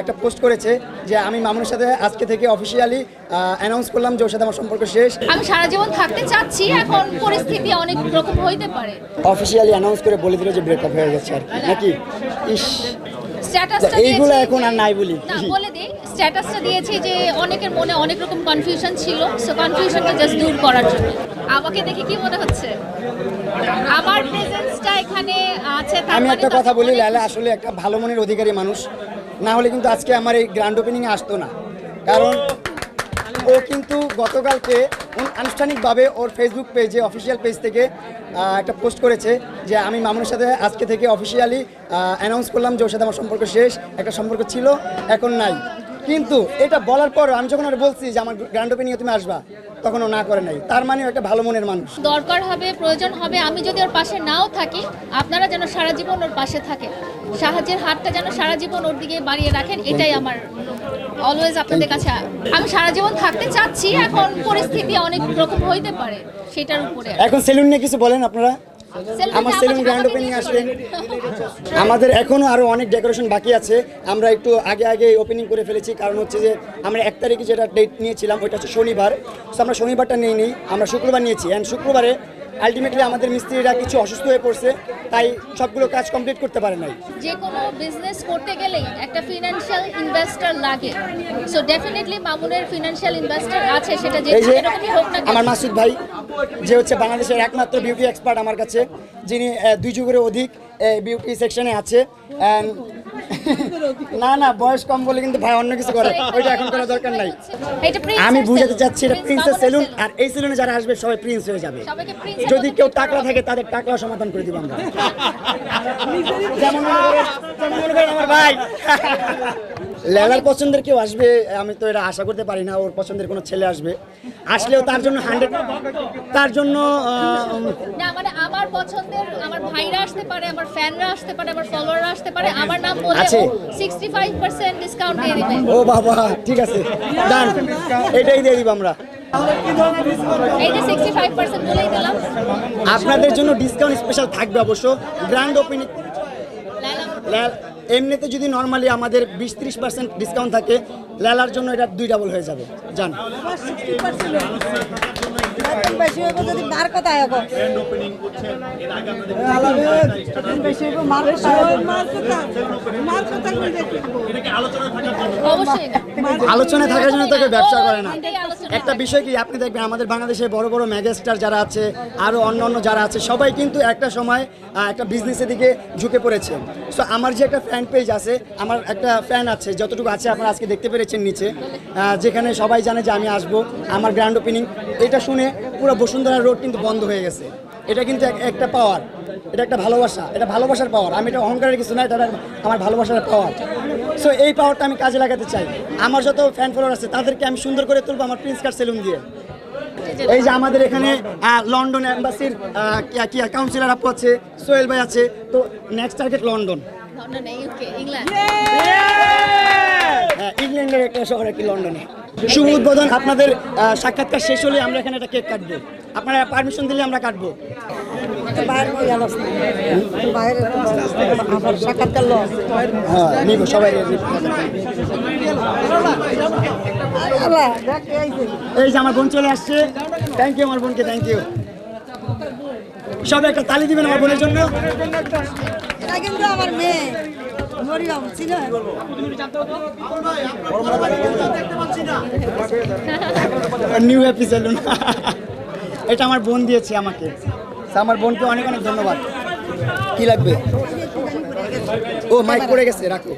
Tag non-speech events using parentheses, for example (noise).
একটা পোস্ট করেছে যে আমি মামুনের সাথে আজকে থেকে অফিসিয়ালি অ্যানাউন্স করলাম যে ওর সাথে আমার সম্পর্ক শেষ। আমি সারা জীবন থাকতে চাচ্ছি এখন পরিস্থিতি অনেক রকম হইতে পারে। অফিসিয়ালি অ্যানাউন্স করে বলে দিল যে ব্রেকআপ হয়ে গেছে আর কি। নাকি? ইস। স্ট্যাটাসটা এইগুলো এখন আর নাই বলি। না বলে দিই স্ট্যাটাসটা দিয়েছি যে অনেকের মনে অনেক রকম কনফিউশন ছিল সো কনফিউশনকে জাস্ট দূর করার জন্য। আমাকে দেখে কি মনে হচ্ছে? আমার প্রেজেন্সটা এখানে আছে আমি মানে একটা কথা বলি লালা আসলে একটা ভালো মনের অধিকারী মানুষ। না হলে কিন্তু আজকে আমার এই গ্র্যান্ড ওপেনিংয়ে আসতো না। কারণ ও কিন্তু গতকালকে আনুষ্ঠানিকভাবে ওর ফেসবুক পেজে অফিসিয়াল পেজ থেকে একটা পোস্ট করেছে যে আমি মামুনের সাথে আজকে থেকে অফিসিয়ালি অ্যানাউন্স করলাম যে ওর সাথে আমার সম্পর্ক শেষ, একটা সম্পর্ক ছিল, এখন নাই। কিন্তু এটা বলার পর আমি যখন ওর বলছি যে আমার গ্র্যান্ড ওপেনিংয়ে তুমি আসবা তখন ও না করে নাই। তার মানে একটা ভালো মনের মানুষ। দরকার হবে প্রয়োজন হবে আমি যদি ওর পাশে নাও থাকি আপনারা যেন সারা জীবন ওর পাশে থাকে সাহায্যের হাতটা যেন সারা জীবন ওর দিকে বাড়িয়ে রাখেন এটাই আমার অলওয়েজ আপনাদের কাছে আমি সারা জীবন থাকতে চাচ্ছি এখন পরিস্থিতি অনেক রকম হইতে পারে সেটার উপরে এখন সেলুন নিয়ে কিছু বলেন আপনারা? আমার সেলুন গ্র্যান্ড ওপেনিং নিয়ে আসলেন আমাদের এখনও আরও অনেক ডেকোরেশন বাকি আছে। আমরা একটু আগে আগে ওপেনিং করে ফেলেছি। কারণ হচ্ছে যে আমরা এক তারিখে যেটা ডেট নিয়েছিলাম ওইটা হচ্ছে শনিবার। তো আমরা শনিবারটা নিয়ে নিই আমরা শুক্রবার নিয়েছি। অ্যান্ড শুক্রবারে আলটিমেটলি আমাদের মিস্ত্রিরা কিছু অসুস্থ হয়ে পড়ছে তাই সবগুলো কাজ কমপ্লিট করতে পারে নাই। যে কোনো বিজনেস করতে গেলেই একটা ফিনান্সিয়াল ইনভেস্টর লাগে। সো ডেফিনেটলি মামুনের ফিনান্সিয়াল ইনভেস্টর আছে সেটা যে। আমার মাসুদ ভাই যে হচ্ছে বাংলাদেশের একমাত্র বিউটি এক্সপার্ট আমার কাছে যিনি দুই যুগের অধিক বিউটি সেকশনে আছে। (laughs) না না বয়স কম বলে কিন্তু ভাই অন্য কিছু করে। ওইটা এখন করার দরকার নাই। আমি বুঝাতে চাচ্ছি এটা প্রিন্সেস সেলুন আর এই সেলুনে যারা আসবে সবাই প্রিন্স হয়ে যাবে। যদি কেউ টাকলা থাকে তাদের টাকলা সমাধান করে দিব আমরা। যেমন মনে করেন যেমন মনে করেন আমার ভাই। লেলার পছন্দের কেউ আসবে আমি তো এটা আশা করতে পারি না ওর পছন্দের কোনো ছেলে আসবে। আসলেও তার জন্য হান্ড্রেড তার জন্য না মানে আমার পছন্দের আমার ভাইরা আসতে পারে আমার ফ্যানরা আসতে পারে আমার ফলোয়াররা আসতে পারে আমার নাম বলে আছে। 65% ডিসকাউন্ট দিয়ে দিবে। ও বাবা ঠিক আছে ডান এটাই দিয়ে দিব আমরা। এই যে 65% বলেই আপনাদের জন্য ডিসকাউন্ট স্পেশাল থাকবে অবশ্য। গ্র্যান্ড ওপেনিং এমনিতে যদি নর্মালি আমাদের বিশ ত্রিশ পার্সেন্ট ডিসকাউন্ট থাকে, লেলার জন্য এটা দুই ডাবল হয়ে যাবে। জান বেশি হইব যদি মার কথা আয়ব বেশি হইব মার কথা। মার কথা মার কথা অবশ্যই। আলোচনা থাকার জন্য তাকে ব্যবসা করে না। একটা বিষয় কি আপনি দেখবেন আমাদের বাংলাদেশে বড় বড় মেগাস্টার যারা আছে আরও অন্য অন্য যারা আছে সবাই কিন্তু একটা সময় একটা বিজনেসের দিকে ঝুঁকে পড়েছে। সো আমার যে একটা ফ্যান পেজ আছে আমার একটা ফ্যান আছে যতটুকু আছে আপনারা আজকে দেখতে পেরেছেন নিচে। যেখানে সবাই জানে যে আমি আসব আমার গ্র্যান্ড ওপেনিং এটা শুনে পুরো বসুন্ধরা রোড কিন্তু বন্ধ হয়ে গেছে। এটা কিন্তু এক- একটা পাওয়ার এটা একটা ভালোবাসা এটা ভালোবাসার পাওয়ার আমি এটা অহংকারের কিছু না এটা আমার ভালোবাসার পাওয়ার সো এই পাওয়ারটা আমি কাজে লাগাতে চাই। আমার যত ফ্যান ফলোয়ার আছে তাদেরকে আমি সুন্দর করে তুলবো আমার প্রিন্স কার্ড সেলুন দিয়ে। এই যে আমাদের এখানে লন্ডন অ্যাম্বাসির কি কাউন্সিলর আপু আছে সোহেল ভাই আছে। তো next target London London UK England ইংল্যান্ডের একটা শহর কি লন্ডনে। শুভ উদ্বোধন, আপনাদের সাক্ষাৎকার শেষ হলে আমরা এখানে একটা কেক কাটবো। আপনারা পারমিশন দিলে আমরা কাটবো। হ্যাঁ সবাই এই যে। আমার বোন চলে আসছে। থ্যাংক ইউ আমার বোনকে থ্যাংক ইউ সবাই একটা তালি দিবেন আমার বোনের জন্য। আমার মেয়ে। নিউ হ্যাপি সেলুন এটা আমার বোন দিয়েছে আমাকে। আমার বোনকে অনেক অনেক ধন্যবাদ। কি লাগবে? ও মাইক পড়ে গেছে, রাখো।